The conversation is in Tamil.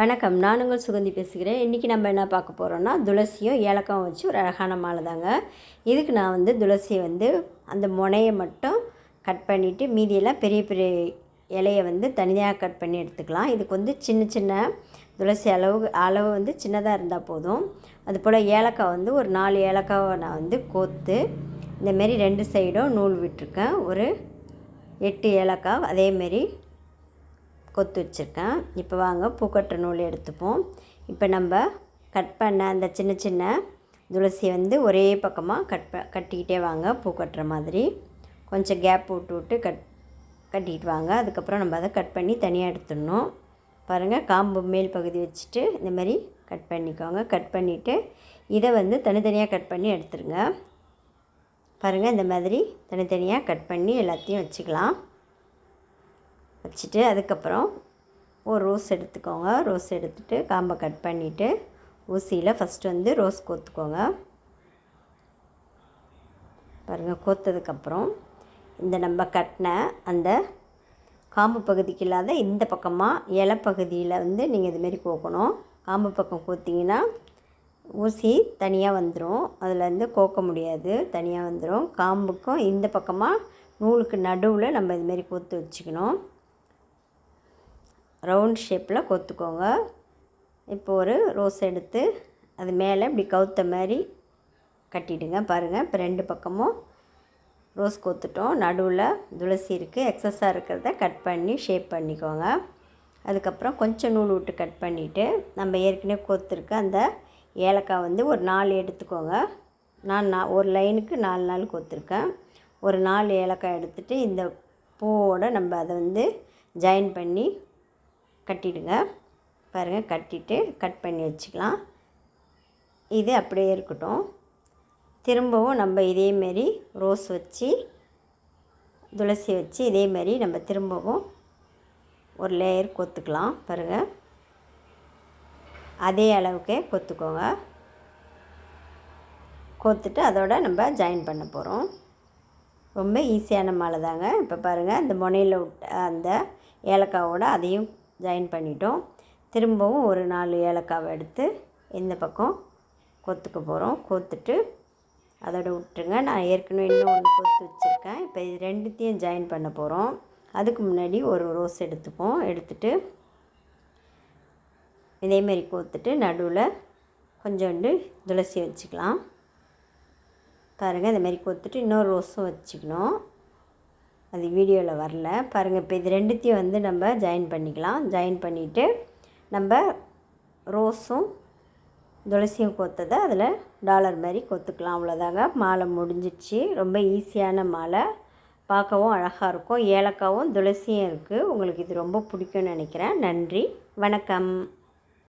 வணக்கம். நான் உங்கள் சுகந்தி பேசுகிறேன். இன்றைக்கி நம்ம என்ன பார்க்க போகிறோன்னா துளசியும் ஏலக்காவும் வச்சு ஒரு அழகான மாலை தாங்க. இதுக்கு நான் வந்து துளசியை வந்து அந்த முனையை மட்டும் கட் பண்ணிவிட்டு மீதியெல்லாம் பெரிய பெரிய இலையை வந்து தனியாக கட் பண்ணி எடுத்துக்கலாம். இதுக்கு வந்து சின்ன சின்ன துளசி அளவு அளவு வந்து சின்னதாக இருந்தால் போதும். அதுபோல் ஏலக்காய் வந்து ஒரு நாலு ஏலக்காவை நான் வந்து கோத்து இந்தமாரி ரெண்டு சைடும் நூல் விட்டுருக்கேன். ஒரு எட்டு ஏலக்காய் அதேமாரி கொத்து வச்சுருக்கேன். இப்போ வாங்க பூக்கட்டுற நூல் எடுத்துப்போம். இப்போ நம்ம கட் பண்ண அந்த சின்ன சின்ன துளசியை வந்து ஒரே பக்கமாக கட் ப கட்டிக்கிட்டே வாங்க பூ கட்டுற மாதிரி. கொஞ்சம் கேப் விட்டு விட்டு கட் கட்டிக்கிட்டு வாங்க. அதுக்கப்புறம் நம்ம அதை கட் பண்ணி தனியாக எடுத்துடணும். பாருங்கள் காம்பு மேல் பகுதி வச்சுட்டு இந்த மாதிரி கட் பண்ணிக்கோங்க. கட் பண்ணிவிட்டு இதை வந்து தனித்தனியாக கட் பண்ணி எடுத்துருங்க. பாருங்கள் இந்த மாதிரி தனித்தனியாக கட் பண்ணி எல்லாத்தையும் வச்சுக்கலாம். வச்சுட்டு அதுக்கப்புறம் ஒரு ரோஸ் எடுத்துக்கோங்க. ரோஸ் எடுத்துகிட்டு காம்பை கட் பண்ணிவிட்டு ஊசியில் ஃபஸ்ட்டு வந்து ரோஸ் கோத்துக்கோங்க. பாருங்கள் கோத்ததுக்கப்புறம் இந்த நம்ம கட்டின அந்த காம்பு பகுதிக்கு இல்லாத இந்த பக்கமாக இலை பகுதியில் வந்து நீங்கள் இதுமாரி கோக்கணும். காம்பு பக்கம் கோத்திங்கன்னா ஊசி தனியாக வந்துடும் அதில் கோக்க முடியாது தனியாக வந்துடும் காம்புக்கும் இந்த பக்கமாக நூலுக்கு நடுவில் நம்ம இதுமாரி கோத்து வச்சுக்கணும். ரவுண்ட் ஷேப்பில் கொத்துக்கோங்க. இப்போ ஒரு ரோஸ் எடுத்து அது மேலே இப்படி கவுத்த மாதிரி கட்டிடுங்க பாருங்கள் இப்போ ரெண்டு பக்கமும் ரோஸ் கொத்துட்டோம். நடுவில் துளசி இருக்குது எக்ஸஸாக இருக்கிறத கட் பண்ணி ஷேப் பண்ணிக்கோங்க. அதுக்கப்புறம் கொஞ்சம் நூல் விட்டு கட் பண்ணிவிட்டு நம்ம ஏற்கனவே கொத்துருக்க அந்த ஏலக்காய் வந்து ஒரு நாலு எடுத்துக்கோங்க. நான் நான் ஒரு லைனுக்கு நாலு நாள் கொத்துருக்கேன். ஒரு நாலு ஏலக்காய் எடுத்துகிட்டு இந்த பூவோடு நம்ம அதை வந்து ஜாயின் பண்ணி கட்டிடுங்க. பாருங்கள் கட்டிட்டு கட் பண்ணி வச்சுக்கலாம். இது அப்படியே இருக்கட்டும். திரும்பவும் நம்ம இதேமாரி ரோஸ் வச்சு துளசி வச்சு இதேமாரி நம்ம திரும்பவும் ஒரு லேயர் கொத்துக்கலாம். பாருங்கள் அதே அளவுக்கே கொத்துக்கோங்க. கொத்துட்டு அதோட நம்ம ஜாயின் பண்ண போகிறோம் ரொம்ப ஈஸியான மாலை தாங்க. இப்போ பாருங்கள் இந்த முனையில் விட்ட அந்த ஏலக்காவோட அதையும் ஜாயின் பண்ணிட்டோம். திரும்பவும் ஒரு நாலு ஏலக்காவை எடுத்து இந்த பக்கம் கொத்துக்க போகிறோம் கொத்துட்டு அதோட விட்டுருங்க. நான் ஏற்கனவே இன்னும் ஒன்று கொத்து வச்சுருக்கேன். இப்போ இது ரெண்டுத்தையும் ஜாயின் பண்ண போகிறோம் அதுக்கு முன்னாடி ஒரு ரோஸ் எடுத்துப்போம். எடுத்துட்டு இதேமாரி கோத்துட்டு நடுவில் கொஞ்சோண்டு துளசி வச்சுக்கலாம். பாருங்கள் இந்தமாரி கொத்துட்டு இன்னொரு ரோஸும் வச்சுக்கணும். அது வீடியோவில் வரல. பாருங்கள் இப்போ இது ரெண்டுத்தையும் வந்து நம்ம ஜாயின் பண்ணிக்கலாம். ஜாயின் பண்ணிவிட்டு நம்ம ரோஸும் துளசியும் கொத்ததை அதில் டாலர் மாதிரி கொத்துக்கலாம். அவ்வளோதாங்க மாலை முடிஞ்சிச்சு. ரொம்ப ஈஸியான மாலை. பார்க்கவும் அழகாக இருக்கும். ஏலக்காவும் துளசியும் இருக்குது உங்களுக்கு இது ரொம்ப பிடிக்கும்னு நினைக்கிறேன். நன்றி. வணக்கம்.